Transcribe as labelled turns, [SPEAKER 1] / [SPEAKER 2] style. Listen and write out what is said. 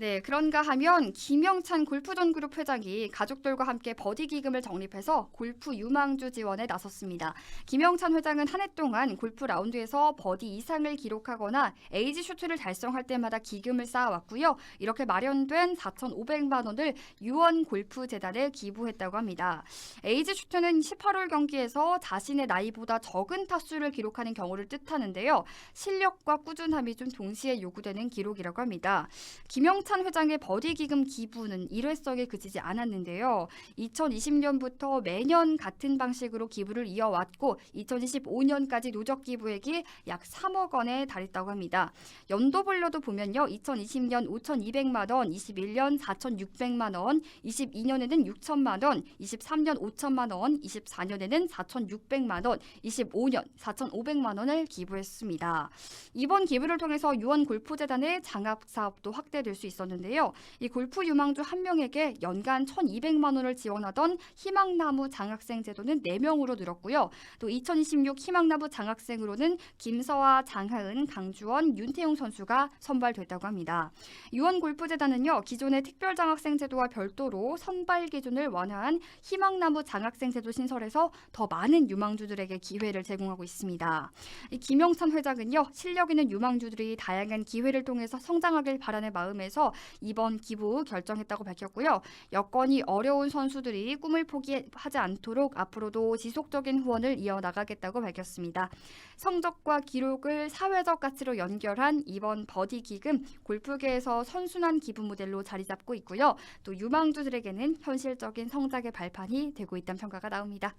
[SPEAKER 1] 네, 그런가 하면 김영찬 골프존 그룹 회장이 가족들과 함께 버디 기금을 적립해서 골프 유망주 지원에 나섰습니다. 김영찬 회장은 한 해 동안 골프 라운드에서 버디 이상을 기록하거나 에이지 슈트를 달성할 때마다 기금을 쌓아왔고요. 이렇게 마련된 4,500만 원을 유원 골프 재단에 기부했다고 합니다. 에이지 슈트는 18홀 경기에서 자신의 나이보다 적은 타수를 기록하는 경우를 뜻하는데요. 실력과 꾸준함이 좀 동시에 요구되는 기록이라고 합니다. 김영찬 회장의 버디 기금 기부는 일회성에 그치지 않았는데요. 2020년부터 매년 같은 방식으로 기부를 이어왔고 2025년까지 누적 기부액이 약 3억 원에 달했다고 합니다. 연도별로도 보면요. 2020년 5,200만 원, 21년 4,600만 원, 22년에는 6천만 원, 23년 5천만 원, 24년에는 4,600만 원, 25년 4,500만 원을 기부했습니다. 이번 기부를 통해서 유원 골프재단의 장학 사업도 확대될 수 있 었는데요. 이 골프 유망주 한 명에게 연간 1,200만 원을 지원하던 희망나무 장학생 제도는 4명으로 늘었고요. 또 2026 희망나무 장학생으로는 김서아, 장하은, 강주원, 윤태용 선수가 선발됐다고 합니다. 유원 골프재단은요. 기존의 특별 장학생 제도와 별도로 선발 기준을 완화한 희망나무 장학생 제도 신설해서 더 많은 유망주들에게 기회를 제공하고 있습니다. 이 김영찬 회장은요. 실력 있는 유망주들이 다양한 기회를 통해서 성장하길 바라는 마음에 서 이번 기부 결정했다고 밝혔고요. 여건이 어려운 선수들이 꿈을 포기하지 않도록 앞으로도 지속적인 후원을 이어나가겠다고 밝혔습니다. 성적과 기록을 사회적 가치로 연결한 이번 버디 기금 골프계에서 선순환 기부 모델로 자리 잡고 있고요. 또 유망주들에게는 현실적인 성장의 발판이 되고 있다는 평가가 나옵니다.